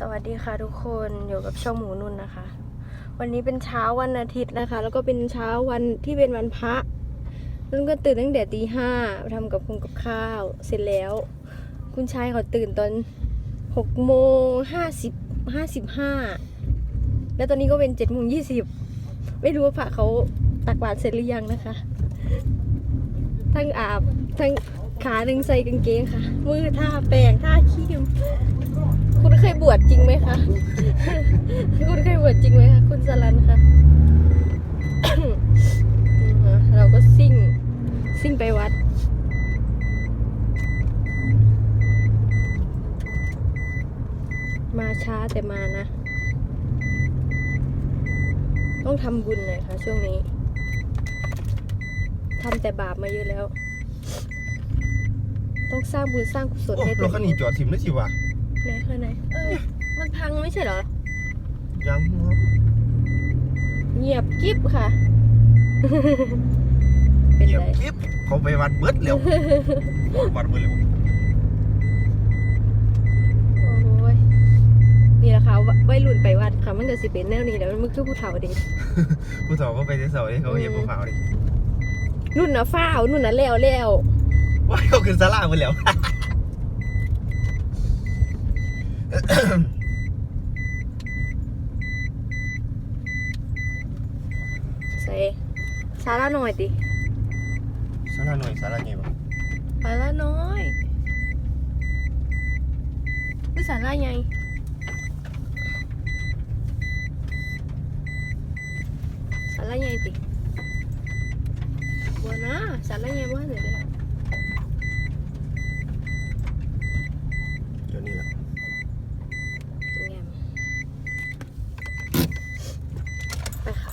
สวัสดีค่ะทุกคนอยู่กับช่องหมูนุ่นนะคะ วันนี้เป็นเช้าวันอาทิตย์นะคะ แล้วก็เป็นเช้าวันที่เป็นวันพระนุ่นก็ตื่นตั้งแต่ตีห้าทำกับคุงกับข้าว เสร็จแล้ว คุณชายเขาตื่นตอนหกโมงห้าสิบห้าสิบห้าแล้วตอนนี้ก็เป็นเจ็ดโมงยี่สิบไม่รู้ว่าพระเขาตักบาตรเสร็จหรือยังนะคะ ทั้งอาบทั้งขาหนึ่งใส่กางเกงค่ะ มือท่าแปรงท่าขี้ม คุณเคยบวชจริงไหมคะ คุณเคยบวชจริงไหมคะ คุณสลันคะนี่ค่ะเราก็ซิ่ง ซิ่งไปวัดมาช้าแต่มานะ ต้องทำบุญหน่อยค่ะช่วงนี้ทำแต่บาปมาเยอะแล้ว ต้องสร้างบุญสร้างกุศลโอ้ให้ตัถวคันเอนี้จอดทิมได้สิวะ ไหนเคยไหนเออมันพังไม่ใช่เหรอ ยังหัวเงียบกิ๊บค่ะ เป็นเหยียบไรคลิปเขาไปวัดเบิดเร็ววัดเบิดเร็วโอ้ยนี่แหละค่ะววัยรุ่นไปวัดค่ะ มันก็สิเป็นแนวนี้แหล้วมันคือผู้เฒ่าเด็ก ผู้สาวก็ไปที่เสาเลยเขาเหยียบภูเขาดินุ่นนะฟ้าวนุ่นนะแล้วแล้วว่าเขาขึ้นสลาไปแล้ว ใส่สาระหน่อยดิสลาหน่อยสลาไงวะ สาระน้อยคือสาระไงสาระไงติบัวนะสาระไงบ้านไหนเลย เดี๋ยวนี้แหละ แง่มไปค่ะ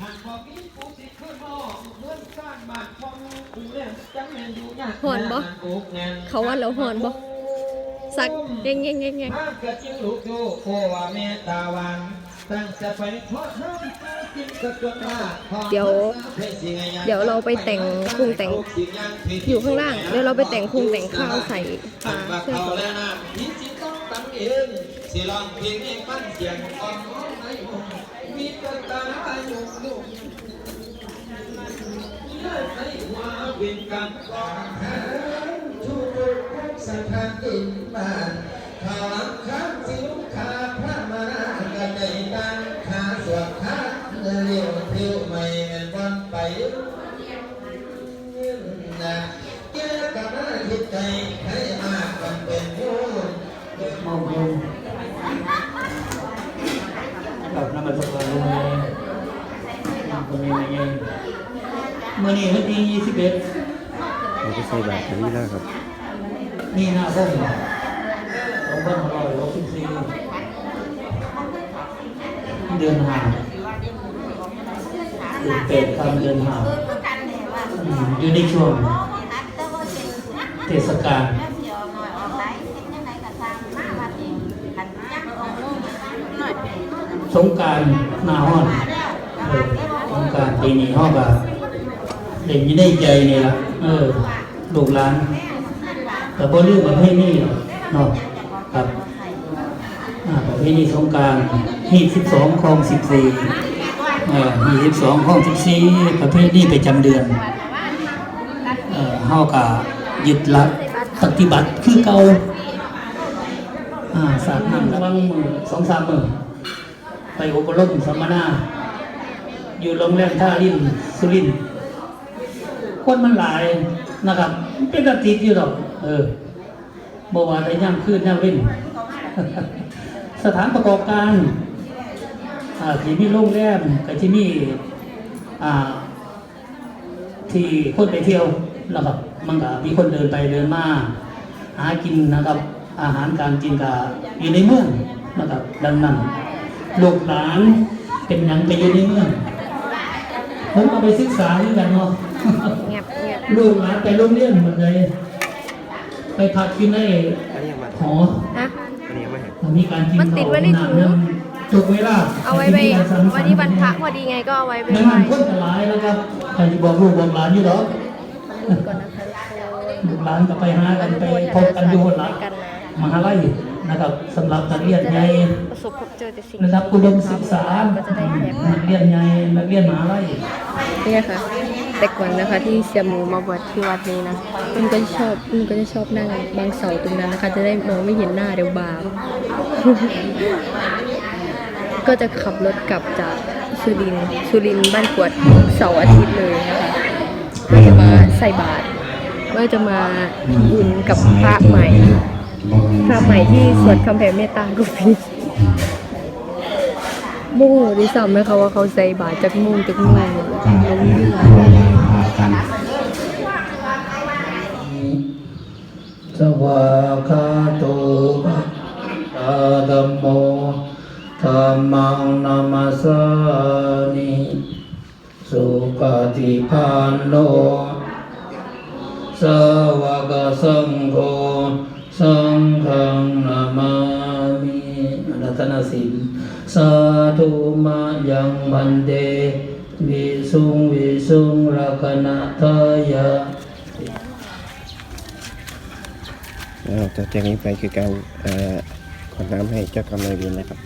ยนกรรมค่ะกรรมไปค่ะหอนบ่เขาว่าเราหอนบ่สักเง่งเง่งเง่งเง่งเกิดจึงลูกโยโอว่าเมตตาวันตั้งจะไปทอดน้ำกินกระจกมาเดี๋ยว เดี๋ยวเราไปแต่งปรุงแต่ง อยู่ข้างล่างเดี๋ยวเราไปแต่งปรุงแต่งข้าวใส่ปลาเสื้อเขาก่อนแล้วนี้สิลองเพลงเองปั้นเสียงอ่อนน้อมในหงมีตาตาหยุ่งยุ่งเลิศในหั วเป็นกำกองชูมือพกสังฆาตินบ้านข่าลังข้างสิลุกขาพระมากันในตังขาสวดขาเงินเลี้ยวเที่ยวไม่เงินวันไปนะแก้กับหน้าจิตใจให้มากกันเป็นผู้มองลงกับน้ำมันสกปรกลงเลยตรงนี้ไงเมื่อนี้วันที่ยี่สิบเอ็ดเราจะใส่บาตรกันนี่แล้วครับนี่หน้าบ้งสองพันร้อยหกสิบสี่เดือนห้าเดือนเป็ดตามเดือนห้าอืมอยู่ในช่วงเทศกาลสงกรารหน้าห้อนเออสงกรารปีนี้ห้องกับ เด่นอยู่ในใจนี่ละเออลูกหลานแต่บ่ลืมประเพณีหรอกเนาะครับประเพณีสงกรารฮีสิบสองคลองสิบสี่เอ่อฮีสิบสองคลองสิบสี่ประเพณีประจำเดือนเอ่อเฮาก็ยึดหลักปฏิบัติคือเก่าอ่าสาดน้ำระวังมือสองสามมือไปอบรมสัมมนา อยู่โรงแรมท่าลินสุรินทร์ คนมันหลายนะครับ เป็นติดอยู่หรอกเออบ่ว่าได้ย่ำคืนย่ำเว้นสถานประกอบการอ่าที่มีโรงแรมกับที่มีอ่าที่คนไปเที่ยวนะครับมันก็มีคนเดินไปเดินมาหากินนะครับ อาหารการกินกาอยู่ในเมืองนะครับดังนั้นลูกหลานเป็นหยังไปอยู่ในเมือง ผมเอาไปศึกษาด้วยกันเนาะเงียบเงียบลูกหลานไปโรงเรียนหมดเลยไปพักกินในอันนี้ยังมาหอนะอันนี้ยังไม่เห็นมีการกินมันติดไว้ในถุงข้าวถูกเวลาเอาไว้ไปวันนี้วันพระพอดีไงก็เอาไว้ไปไม่ไหว้มันคนตลายนะครับใครจะบอกลูกบอกหลานอยู่หรอกทำบุญก่อนนะคะทุกคนลูกหลานก็ไปหากันไปพบกันอยู่หลังกันนะ มหาลัยนะครับสำหรับนักเรียนจะใหได้ญ่ประสบพบเจอแต่สิ่งระดับอุดมศึกษาก็จะได้แฮปนักเรียนใหญ่นักเรียนมหาลัยนี่ค่ะ แต่ก่อนนะคะที่เสียหมูมาบวชที่วัดนี้นะมันก็ชอบมันก็จะชอบนั่งบางเสาตรงนั้นนะคะ จะได้มองไม่เห็นหน้าเดี๋ยวบาปก็จะขับรถกลับจากสุรินทร์สุรินทร์บ้านกวดเสาร์อาทิตย์เลยนะคะก็จะมาใส่บาตรก็จะมาทำบุญกับพระใหม่ พระใหม่ที่สวดคำแผ่เมตตากุปิโม่ดิซ้ำนะคะว่าเขาใส่บาตรจากมุ่จากมุ่ลงเรือสวากาโตอะธัมโมธัมมังนามัสสานิสุปฏิปันโนสาวกสังโฆ สังฆังนามามิรัตนสินสาธุมายังมันเดวิสุงวิสุงรักนัทายะแล้วต่อจากนี้ไปคือการขอน้ำให้เจ้ากรรมนายเวรนะครับ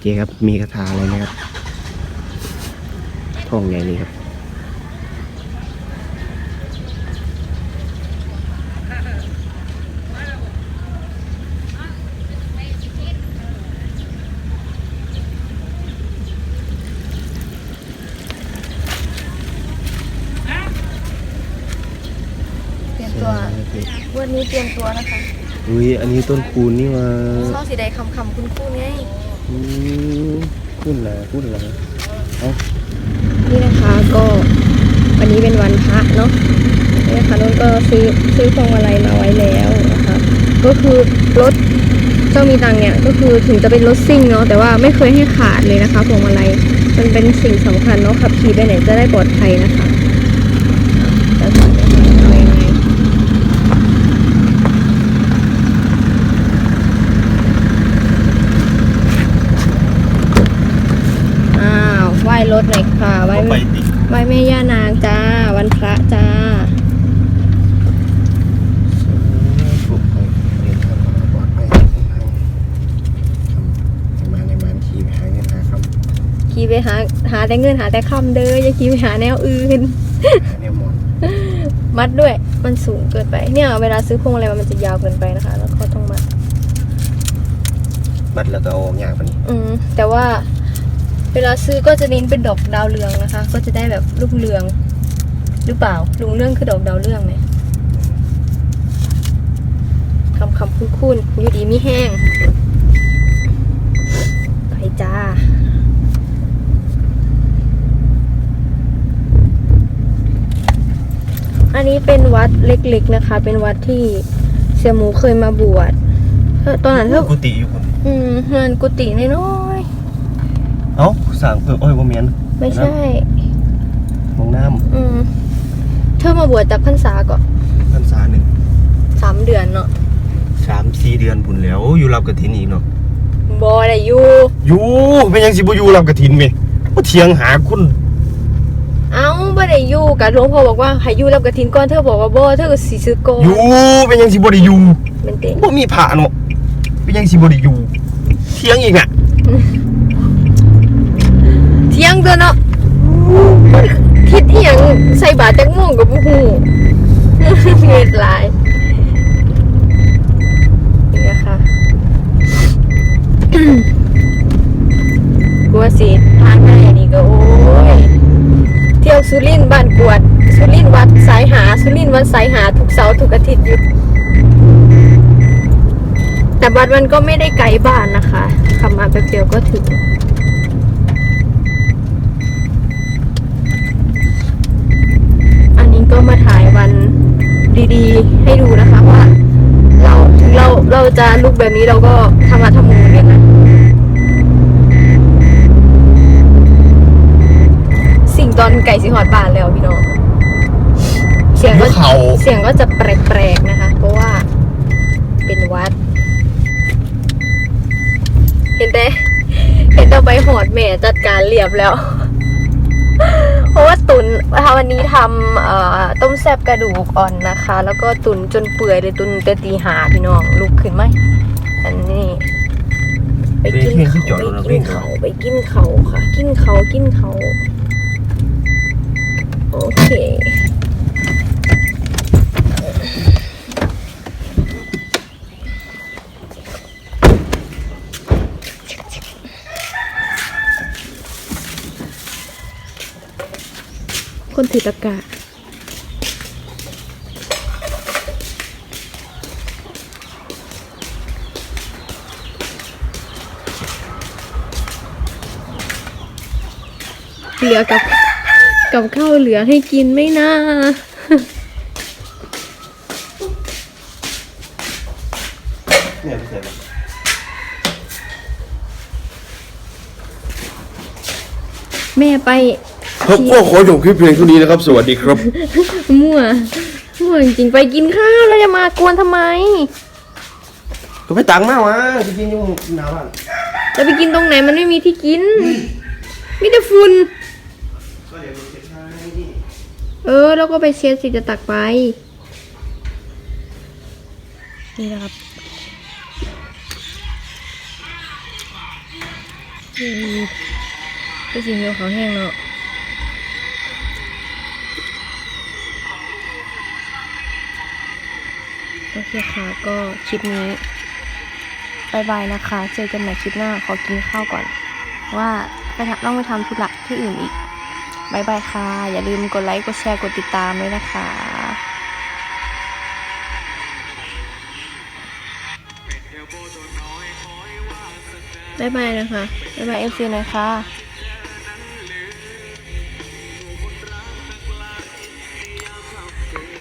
เจ๊ครับ มีคาถาอะไรไหมครับ ท่องใหญ่นี่ครับเตรียมตัววันนี้เตรียมตัวนะคะอุ้ยอันนี้ต้นคูณนี่ว่าช่อสีใดคำคำคุณครู่ไงอืมพูดอะไรพูดอะไรเอ้า นี่นะคะก็วันนี้เป็นวันพระเนาะนี่นะคะนุ่นก็ซื้อซื้อพวงมาลัยมาไว้แล้วนะคะ ก็คือรถเจ้ามีตังเนี่ยก็คือถึงจะเป็นรถซิ่งเนาะแต่ว่าไม่เคยให้ขาดเลยนะคะพวงมาลัยมันเป็นสิ่งสำคัญเนาะขับขี่ไปไหนจะได้ปลอดภัยนะคะสอนนะคะเอายังไงอ้า วไหว้รถหน่อยค่ะไหว้เอาไปแม่ดิไหว้แม่ย่านางจ้า วันพระจ้าปลุกไปเรียนทำความปลอดภัยทำมาในมันขี่ไปหาเงินหาคำขี่ไปหาหาแต่เงินหาแต่คำเด้ออย่าขี่ไปหาแนวอื่นหาแนวหมอนมัดด้วยมันสูงเกินไปเนี่ยเวลาซื้อพวงอะไรมันจะยาวเกินไปนะคะ แล้วก็ต้องมัด มัดแล้วก็เอาออกยากปะนี่อืมแต่ว่า เวลาซื้อก็จะเน้นเป็นดอกดาวเรืองนะคะ ก็จะได้แบบรุ่งเรือง หรือเปล่าลุงเรื่องคือดอกดาวเรืองไหมคำคำคุ้นคุ้นๆอยู่ดีมีแห้งไปจ้าอันนี้เป็นวัดเล็กๆนะคะ เป็นวัดที่เสี่ยหมูเคยมาบวชเออตอนนั้นเธอกุฏิอยู่คนอืมเฮือนกุฏิน้อย เอ้าสั่งเพิ่มโอ้ยบ่เมียนๆไม่ใช่ห้องน้อืม เธอมาบวชจากพรรษาก็ำพรรษาหนึ่งสามเดือนเนาะสามสี่เดือนพุ่นแล้วอยู่รับกฐินอีกเนาะบอได้อยู่อยู่เป็นยังสิบ่อยู่รับกฐินไหมบ่เถียงหาคุณเอ้าบ่ได้อยู่กับหลวงพ่อบอกว่าให้อยู่รับกฐินก่อนเธอบอกว่าบ่เธอก็สิซื้อก่อนอยู่เป็นยังสิบ่ได้อยู่เป็นเต็งบ่มีพระเนาะเป็นยังสิบ่ได้อยู่เถียงอีกน่ะเที่ย งตัวเนาะคิดอีหยังใส่บาตรจักโมก็บ่ฮู้เงิดหลายนี่นะคะกลัวสิทางไหนนี่ก็โอ้ย เที่ยวสุรินทร์บ้านกวด สุรินทร์วัดสายหา สุรินทร์วัดสายหาทุกเสาร์ทุกอาทิตย์อยู่แต่วัดมันก็ไม่ได้ไกลบ้านนะคะขับมาแป๊บเดียวก็ถึง ดีๆ ให้ดูนะคะว่า เราถึงเราเราจะลุกแบบนี้เราก็ทำมาทำมือเนี่ยนะสิ่งตอนไก่สิหอดบานแล้วพี่น้องเสียงก็เขาเสียงก็จะแปลกๆนะคะ เพราะว่าเป็นวัด เห็นไหมเห็นต่อไปหอดแม่จัดการเรียบแล้ว เพราะว่าตุนวันนี้ทำต้มแซบกระดูกอ่อนนะคะ แล้วก็ตุนจนเปื่อยเลยตุนเตตีหาพี่น้องลุกขึ้นไหมอันนี้ไปกินเขาไปกินเขาไปกินเขาค่ะ กินเขากินเขาโอเค คนถือตะกร้าเหลือกับกับข้าวเหลือให้กินไหม่น่าเนี่ยพี่เสร็จแล้วแม่ไป ครับก็ขอจบคลิปเพลงเท่านี้นะครับ สวัสดีครับ มั่วมั่วจริงๆไปกินข้าวแล้วจะมากวนทำไม ก็ไปตังค์มากวะจริงๆยุ่งหนาวบ้านจะไปกินตรงไหนมันไม่มีที่กิน มีแต่ฝุ่นก็เดี๋ยวมีเช็ดให้นี่เออ แล้วก็ไปเช็ดสิจะตักไป นี่นะครับอืมก็สีเหนียวขาวแห้งเนาะ โอเคค่ะ ก็คลิปนี้บายบายนะคะ เจอกันใหม่คลิปหน้า ขอกินข้าวก่อน ว่าไปทำต้องไปทำธุระที่อื่นอีกบายบายค่ะ อย่าลืมกดไลค์ กดแชร์ กดติดตามด้วยนะคะบายบายนะคะบายบายเอฟซีน่อยค่ะ